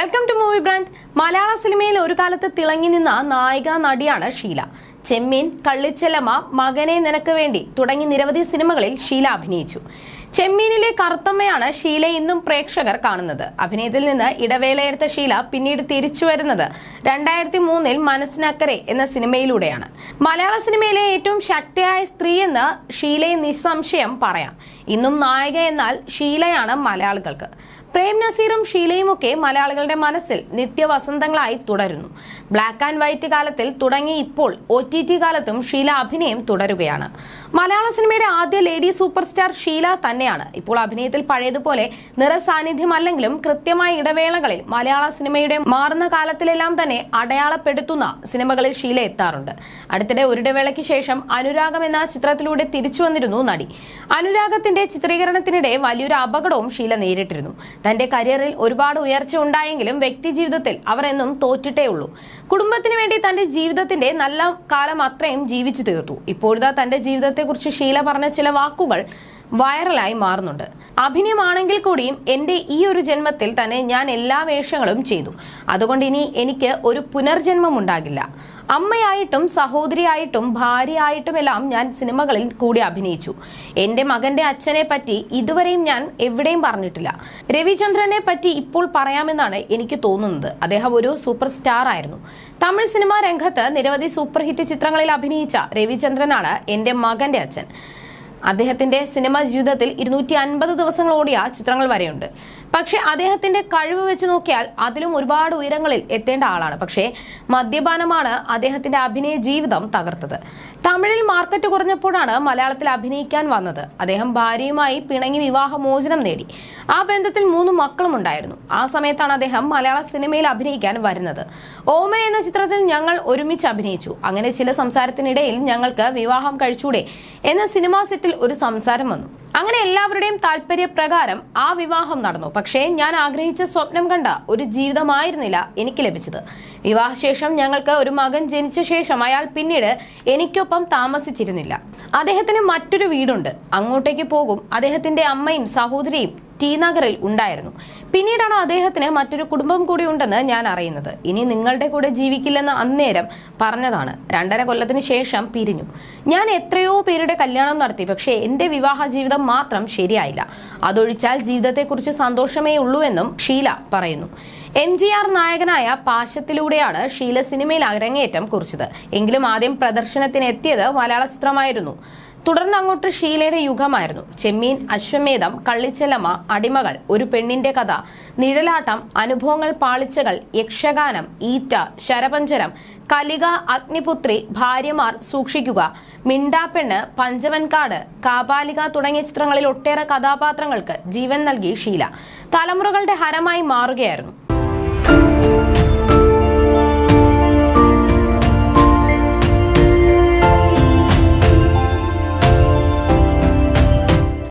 Welcome to movie brand മലയാള സിനിമയിൽ ഒരു കാലത്ത് തിളങ്ങി നിന്ന നായിക നടിയാണ് ഷീല. ചെമ്മീൻ കള്ളിച്ചെല്ലമ്മ മകനെ നിനക്ക് വേണ്ടി തുടങ്ങി നിരവധി സിനിമകളിൽ ഷീല അഭിനയിച്ചു. ചെമ്മീനിലെ കറുത്തമ്മയാണ് ഷീല ഇന്നും പ്രേക്ഷകർ കാണുന്നത്. അഭിനയത്തിൽ നിന്ന് ഇടവേളയെടുത്ത ഷീല പിന്നീട് തിരിച്ചു വരുന്നത് രണ്ടായിരത്തി മൂന്നിൽ മനസ്സിനക്കരെ എന്ന സിനിമയിലൂടെയാണ്. മലയാള സിനിമയിലെ ഏറ്റവും ശക്തിയായ സ്ത്രീ എന്ന് ഷീലയെ നിസ്സംശയം പറയാം. ഇന്നും നായിക എന്നാൽ ഷീലയാണ് മലയാളികൾക്ക്. പ്രേം നസീറും ഷീലയുമൊക്കെ മലയാളികളുടെ മനസ്സിൽ നിത്യവസന്തങ്ങളായി തുടരുന്നു. ബ്ലാക്ക് ആൻഡ് വൈറ്റ് കാലത്തിൽ തുടങ്ങി ഇപ്പോൾ ഒ ടി ടി കാലത്തും ഷീല അഭിനയം തുടരുകയാണ്. മലയാള സിനിമയുടെ ആദ്യ ലേഡി സൂപ്പർ സ്റ്റാർ ഷീല തന്നെയാണ്. ഇപ്പോൾ അഭിനയത്തിൽ പഴയതുപോലെ നിറസാന്നിധ്യമല്ലെങ്കിലും കൃത്യമായ ഇടവേളകളിൽ മലയാള സിനിമയുടെ മാറുന്ന കാലത്തിലെല്ലാം തന്നെ അടയാളപ്പെടുത്തുന്ന സിനിമകളിൽ ഷീല എത്താറുണ്ട്. അടുത്തിടെ ഒരിടവേളയ്ക്ക് ശേഷം അനുരാഗം എന്ന ചിത്രത്തിലൂടെ തിരിച്ചു വന്നിരുന്നു നടി. അനുരാഗത്തിന്റെ ചിത്രീകരണത്തിനിടെ വലിയൊരു അപകടവും ഷീല നേരിട്ടിരുന്നു. തന്റെ കരിയറിൽ ഒരുപാട് ഉയർച്ച ഉണ്ടായെങ്കിലും വ്യക്തി ജീവിതത്തിൽ അവർ എന്നും തോറ്റിട്ടേ ഉള്ളൂ. കുടുംബത്തിന് വേണ്ടി തന്റെ ജീവിതത്തിന്റെ നല്ല കാലം അത്രയും ജീവിച്ചു തീർത്തു. ഇപ്പോഴത്തെ തന്റെ ജീവിതത്തെക്കുറിച്ച് ഷീല പറഞ്ഞ ചില വാക്കുകൾ വൈറലായി മാറുന്നുണ്ട്. അഭിനയമാണെങ്കിൽ കൂടിയും എന്റെ ഈ ഒരു ജന്മത്തിൽ തന്നെ ഞാൻ എല്ലാ വേഷങ്ങളും ചെയ്തു. അതുകൊണ്ട് ഇനി എനിക്ക് ഒരു പുനർജന്മം ഉണ്ടാകില്ല. അമ്മയായിട്ടും സഹോദരിയായിട്ടും ഭാര്യയായിട്ടുമെല്ലാം ഞാൻ സിനിമകളിൽ കൂടി അഭിനയിച്ചു. എന്റെ മകന്റെ അച്ഛനെ പറ്റി ഇതുവരെയും ഞാൻ എവിടെയും പറഞ്ഞിട്ടില്ല. രവിചന്ദ്രനെ പറ്റി ഇപ്പോൾ പറയാമെന്നാണ് എനിക്ക് തോന്നുന്നത്. അദ്ദേഹം ഒരു സൂപ്പർ സ്റ്റാർ ആയിരുന്നു. തമിഴ് സിനിമാ രംഗത്ത് നിരവധി സൂപ്പർ ഹിറ്റ് ചിത്രങ്ങളിൽ അഭിനയിച്ച രവിചന്ദ്രനാണ് എന്റെ മകന്റെ അച്ഛൻ. അദ്ദേഹത്തിന്റെ സിനിമാ ജീവിതത്തിൽ ഇരുന്നൂറ്റി അൻപത് ദിവസങ്ങൾ ഓടിയ ചിത്രങ്ങൾ വരെയുണ്ട്. പക്ഷെ അദ്ദേഹത്തിന്റെ കഴിവ് വെച്ച് നോക്കിയാൽ അതിലും ഒരുപാട് ഉയരങ്ങളിൽ എത്തേണ്ട ആളാണ്. പക്ഷേ മദ്യപാനമാണ് അദ്ദേഹത്തിന്റെ അഭിനയ ജീവിതം തകർത്തത്. തമിഴിൽ മാർക്കറ്റ് കുറഞ്ഞപ്പോഴാണ് മലയാളത്തിൽ അഭിനയിക്കാൻ വന്നത്. അദ്ദേഹം ഭാര്യയുമായി പിണങ്ങി വിവാഹമോചനം നേടി. ആ ബന്ധത്തിൽ മൂന്ന് മക്കളും ഉണ്ടായിരുന്നു. ആ സമയത്താണ് അദ്ദേഹം മലയാള സിനിമയിൽ അഭിനയിക്കാൻ വരുന്നത്. ഓമ എന്ന ചിത്രത്തിൽ ഞങ്ങൾ ഒരുമിച്ച് അഭിനയിച്ചു. അങ്ങനെ ചില സംസാരത്തിനിടയിൽ ഞങ്ങൾക്ക് വിവാഹം കഴിച്ചൂടെ എന്ന സിനിമാ സെറ്റിൽ ഒരു സംസാരം വന്നു. അങ്ങനെ എല്ലാവരുടെയും താല്പര്യപ്രകാരം ആ വിവാഹം നടന്നു. പക്ഷേ ഞാൻ ആഗ്രഹിച്ച സ്വപ്നം കണ്ട ഒരു ജീവിതമായിരുന്നില്ല എനിക്ക് ലഭിച്ചത്. വിവാഹശേഷം ഞങ്ങൾക്ക് ഒരു മകൻ ജനിച്ച ശേഷം അയാൾ പിന്നീട് എനിക്കൊപ്പം താമസിച്ചിരുന്നില്ല. അദ്ദേഹത്തിന് മറ്റൊരു വീടുണ്ട്. അങ്ങോട്ടേക്ക് പോകും. അദ്ദേഹത്തിന്റെ അമ്മയും സഹോദരിയും ടി നഗറിൽ ഉണ്ടായിരുന്നു. പിന്നീടാണ് അദ്ദേഹത്തിന് മറ്റൊരു കുടുംബം കൂടി ഉണ്ടെന്ന് ഞാൻ അറിയുന്നത്. ഇനി നിങ്ങളുടെ കൂടെ ജീവിക്കില്ലെന്ന് അന്നേരം പറഞ്ഞതാണ്. രണ്ടര കൊല്ലത്തിന് ശേഷം പിരിഞ്ഞു. ഞാൻ എത്രയോ പേരുടെ കല്യാണം നടത്തി പക്ഷേ എന്റെ വിവാഹ ജീവിതം മാത്രം ശരിയായില്ല. അതൊഴിച്ചാൽ ജീവിതത്തെക്കുറിച്ച് സന്തോഷമേ ഉള്ളൂ എന്നും ഷീല പറയുന്നു. എം ജി ആർ നായകനായ പാശത്തിലൂടെയാണ് ഷീല സിനിമയിൽ അരങ്ങേറ്റം കുറിച്ചത്. എങ്കിലും ആദ്യം പ്രദർശനത്തിന് എത്തിയത് മലയാള ചിത്രമായിരുന്നു. തുടർന്ന് അങ്ങോട്ട് ഷീലയുടെ യുഗമായിരുന്നു. ചെമ്മീൻ അശ്വമേധം കള്ളിച്ചെല്ലമ്മ അടിമകൾ ഒരു പെണ്ണിന്റെ കഥ നിഴലാട്ടം അനുഭവങ്ങൾ പാളിച്ചകൾ യക്ഷഗാനം ഈറ്റ ശരപഞ്ചരം കലിക അഗ്നിപുത്രി ഭാര്യമാർ സൂക്ഷിക്കുക മിണ്ടാപ്പെണ്ണ് പഞ്ചവൻകാട് കാപാലിക തുടങ്ങിയ ചിത്രങ്ങളിൽ ഒട്ടേറെ കഥാപാത്രങ്ങൾക്ക് ജീവൻ നൽകി ഷീല. തലമുറകളുടെ ഹരമായി മാറുകയായിരുന്നു.